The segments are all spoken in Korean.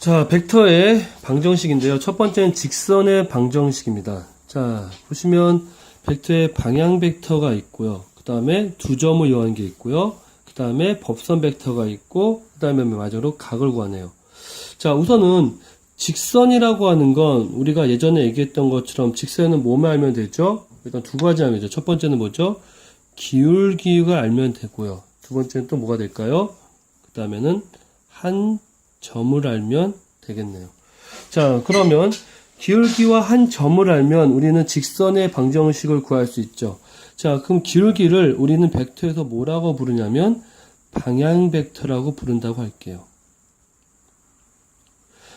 자, 벡터의 방정식인데요. 첫 번째는 직선의 방정식입니다. 자, 보시면 벡터의 방향 벡터가 있고요. 그 다음에 두 점을 이용한 게 있고요. 그 다음에 법선 벡터가 있고, 그 다음에 마지막으로 각을 구하네요. 자, 우선은 직선이라고 하는 건 우리가 예전에 얘기했던 것처럼 직선은 뭐만 알면 되죠? 일단 두 가지 알면 되죠. 첫 번째는 뭐죠? 기울기가 알면 되고요. 두 번째는 또 뭐가 될까요? 그 다음에는 한 점을 알면 되겠네요. 자, 그러면 기울기와 한 점을 알면 우리는 직선의 방정식을 구할 수 있죠. 자, 그럼 기울기를 우리는 벡터에서 뭐라고 부르냐면 방향 벡터라고 부른다고 할게요.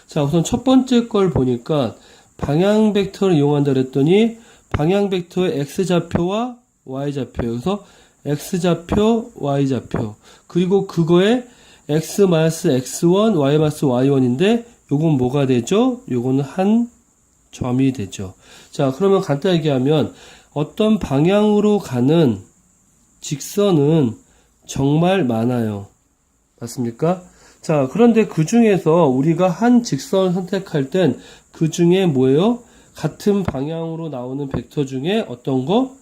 자, 우선 첫 번째 걸 보니까 방향 벡터를 이용한다 그랬더니 방향 벡터의 x좌표와 y좌표. 여기서 x좌표, y좌표. 그리고 그거에 x x1, y y1인데 요건 뭐가 되죠? 요거는 한 점이 되죠. 자, 그러면 간단히 얘기하면 어떤 방향으로 가는 직선은 정말 많아요. 맞습니까? 자, 그런데 그 중에서 우리가 한 직선을 선택할 땐 그 중에 뭐예요? 같은 방향으로 나오는 벡터 중에 어떤 거?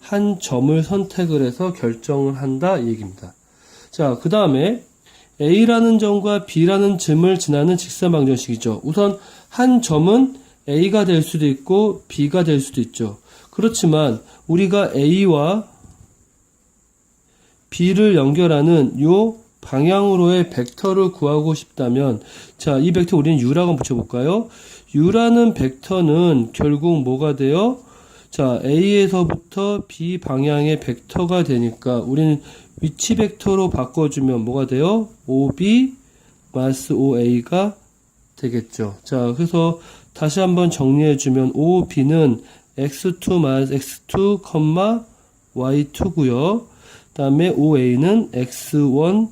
한 점을 선택을 해서 결정을 한다 이 얘기입니다. 자, 그 다음에 A라는 점과 B라는 점을 지나는 직선 방정식이죠. 우선 한 점은 A가 될 수도 있고 B가 될 수도 있죠. 그렇지만 우리가 A와 B를 연결하는 요 방향으로의 벡터를 구하고 싶다면 자, 이 벡터 우리는 U라고 붙여볼까요? U라는 벡터는 결국 뭐가 돼요? 자, A에서부터 B 방향의 벡터가 되니까 우리는 위치 벡터로 바꿔주면 뭐가 돼요? OB 마스 OA가 되겠죠. 자, 그래서 다시 한번 정리해주면 OB는 x2 마이너스 x2, y2고요. 다음에 OA는 x1,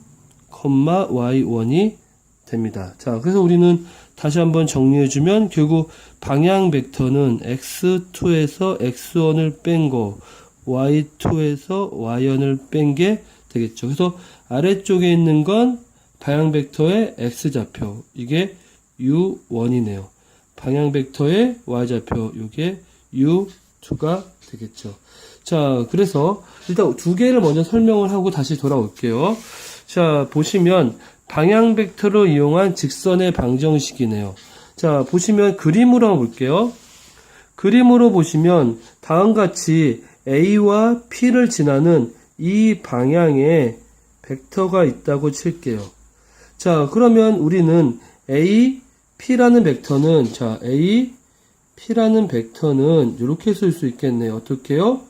y1이 됩니다. 자, 그래서 우리는 다시 한번 정리해주면 결국 방향 벡터는 x2에서 x1을 뺀 거, y2에서 y1을 뺀 게 되겠죠. 그래서 아래쪽에 있는 건 방향 벡터의 x좌표, 이게 u1이네요. 방향 벡터의 y좌표, 이게 u2가 되겠죠. 자, 그래서 일단 두 개를 먼저 설명을 하고 다시 돌아올게요. 자, 보시면 방향 벡터를 이용한 직선의 방정식이네요. 자, 보시면 그림으로 한번 볼게요. 그림으로 보시면 다음과 같이 A와 P를 지나는 이 방향에 벡터가 있다고 칠게요. 자, 그러면 우리는 A, P라는 벡터는, 자, A, P라는 벡터는 이렇게 쓸 수 있겠네요. 어떻게요?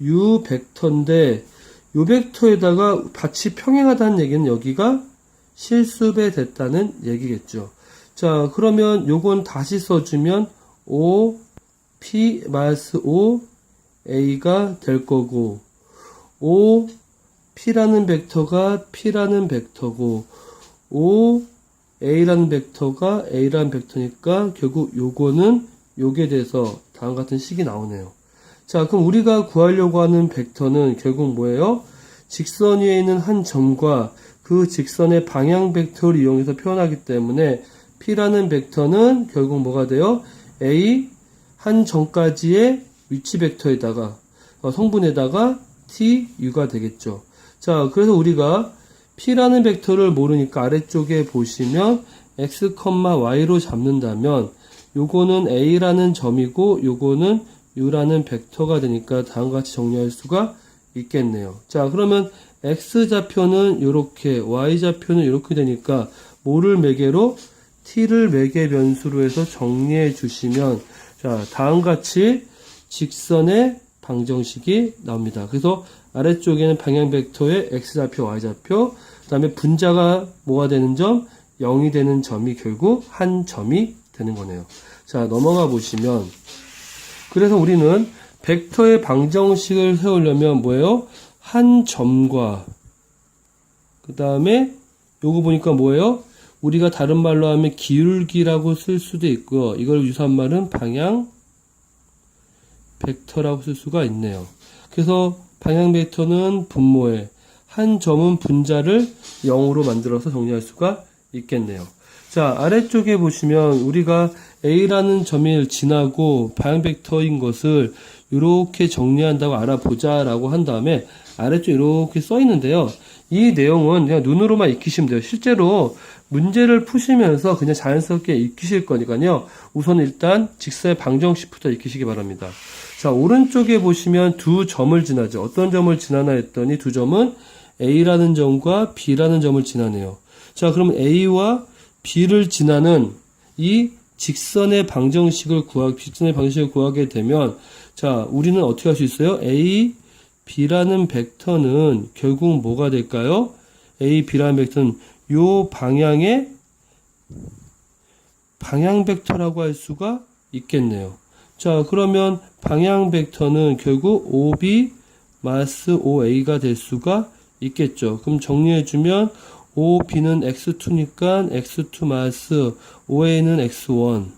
U 벡터인데, 요 벡터에다가 같이 평행하다는 얘기는 여기가 실수배 됐다는 얘기겠죠. 자, 그러면 요건 다시 써주면 O, P, 마이너스 O, A가 될 거고, O, P라는 벡터가 P라는 벡터고, O, A라는 벡터가 A라는 벡터니까 결국 요거는 요게 돼서 다음 같은 식이 나오네요. 자, 그럼 우리가 구하려고 하는 벡터는 결국 뭐예요? 직선 위에 있는 한 점과 그 직선의 방향 벡터를 이용해서 표현하기 때문에 P라는 벡터는 결국 뭐가 돼요? A 한 점까지의 위치 벡터에다가 어, 성분에다가 T, U가 되겠죠. 자, 그래서 우리가 P라는 벡터를 모르니까 아래쪽에 보시면 X, Y로 잡는다면 요거는 A라는 점이고 요거는 U라는 벡터가 되니까 다음과 같이 정리할 수가 있겠네요. 자, 그러면 X좌표는 이렇게, Y좌표는 이렇게 되니까 뭐를 매개로? T를 매개 변수로 해서 정리해 주시면 자, 다음과 같이 직선의 방정식이 나옵니다. 그래서 아래쪽에는 방향 벡터의 X좌표, Y좌표, 그 다음에 분자가 뭐가 되는 점? 0이 되는 점이 결국 한 점이 되는 거네요. 자, 넘어가 보시면 그래서 우리는 벡터의 방정식을 세우려면 뭐예요? 한 점과 그 다음에 요거 보니까 뭐예요? 우리가 다른 말로 하면 기울기라고 쓸 수도 있고요. 이걸 유사한 말은 방향 벡터라고 쓸 수가 있네요. 그래서 방향 벡터는 분모에 한 점은 분자를 0으로 만들어서 정리할 수가 있겠네요. 자, 아래쪽에 보시면 우리가 A라는 점을 지나고 방향 벡터인 것을 이렇게 정리한다고 알아보자라고 한 다음에 아래쪽 이렇게 써 있는데요. 이 내용은 그냥 눈으로만 익히시면 돼요. 실제로 문제를 푸시면서 그냥 자연스럽게 익히실 거니까요. 우선 일단 직사의 방정식부터 익히시기 바랍니다. 자, 오른쪽에 보시면 두 점을 지나죠. 어떤 점을 지나나 했더니 두 점은 A라는 점과 B라는 점을 지나네요. 자, 그럼 A와 B를 지나는 이 직선의 방정식을 구하, 직선의 방정식을 구하게 되면, 자, 우리는 어떻게 할 수 있어요? A, B라는 벡터는 결국 뭐가 될까요? A, B라는 벡터는 요 방향의 방향 벡터라고 할 수가 있겠네요. 자, 그러면 방향 벡터는 결국 OB 마스 OA가 될 수가 있겠죠. 그럼 정리해주면 OB는 X2니까 X2 마스 OA는 X1,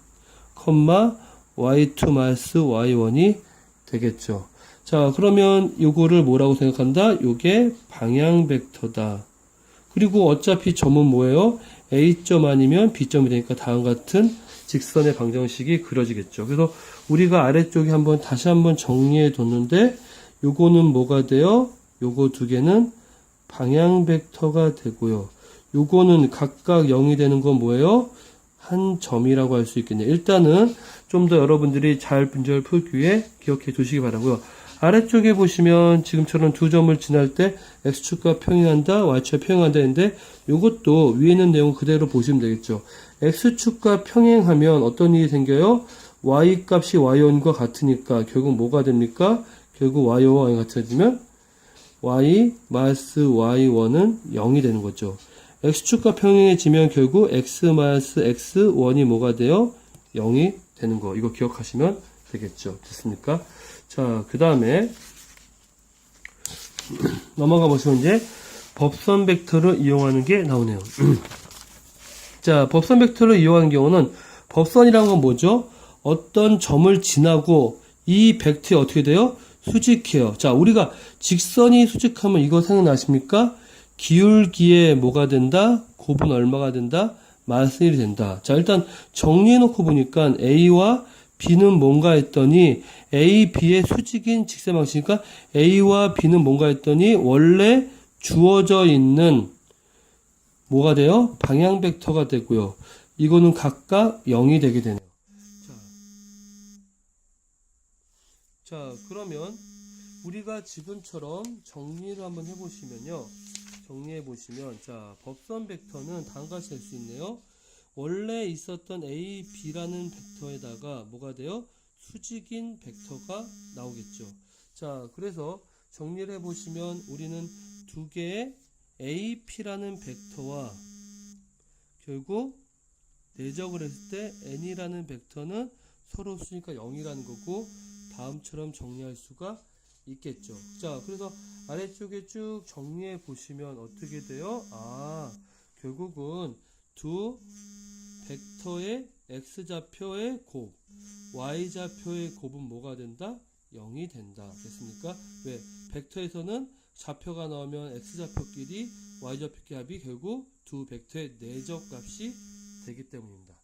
컴마 Y2 마스 Y1이 되겠죠. 자, 그러면 요거를 뭐라고 생각한다? 요게 방향 벡터다. 그리고 어차피 점은 뭐예요? A점 아니면 B점이 되니까 다음 같은 직선의 방정식이 그려지겠죠. 그래서 우리가 아래쪽에 한번 다시 한번 정리해 뒀는데 요거는 뭐가 돼요? 요거 두 개는 방향 벡터가 되고요. 요거는 각각 0이 되는 건 뭐예요? 한 점이라고 할 수 있겠네요. 일단은 좀 더 여러분들이 잘 문제를 풀기 위해 기억해 두시기 바라고요. 아래쪽에 보시면 지금처럼 두 점을 지날 때 x축과 평행한다, y축과 평행한다 했는데 이것도 위에 있는 내용 그대로 보시면 되겠죠. x축과 평행하면 어떤 일이 생겨요? y 값이 y1과 같으니까 결국 뭐가 됩니까? 결국 y1과 y 같아지면 y 마이너스 y1은 0이 되는 거죠. x축과 평행해지면 결국 x 마이너스 x1이 뭐가 돼요? 0이 되는 거. 이거 기억하시면 되겠죠. 됐습니까? 자, 그 다음에 넘어가 보시면 이제 법선 벡터를 이용하는 게 나오네요. 자, 법선 벡터를 이용하는 경우는 법선이란 건 뭐죠? 어떤 점을 지나고 이 벡터에 어떻게 돼요? 수직해요. 자, 우리가 직선이 수직하면 이거 생각나십니까? 기울기에 뭐가 된다? 곱은 얼마가 된다? 마이너스 1이 된다. 자, 일단 정리해놓고 보니까 A와 B는 뭔가 했더니 A, B의 수직인 직선 방식이니까 A와 B는 뭔가 했더니 원래 주어져 있는 뭐가 돼요? 방향 벡터가 되고요. 이거는 각각 0이 되게 되네요. 자, 자 그러면 우리가 지금처럼 정리를 한번 해보시면요. 정리해 보시면 자 법선 벡터는 다음과 같이 될 수 있네요. 원래 있었던 A, B라는 벡터에다가 뭐가 돼요? 수직인 벡터가 나오겠죠. 자, 그래서 정리를 해보시면 우리는 두 개의 AP라는 벡터와 결국 내적을 했을 때 N이라는 벡터는 서로 수니까 0이라는 거고 다음처럼 정리할 수가 있겠죠. 자, 그래서 아래쪽에 쭉 정리해 보시면 어떻게 돼요? 아, 결국은 두 벡터의 x좌표의 곱, y좌표의 곱은 뭐가 된다? 0이 된다. 됐습니까? 왜? 벡터에서는 좌표가 나오면 x좌표끼리 y좌표끼리 합이 결국 두 벡터의 내적 값이 되기 때문입니다.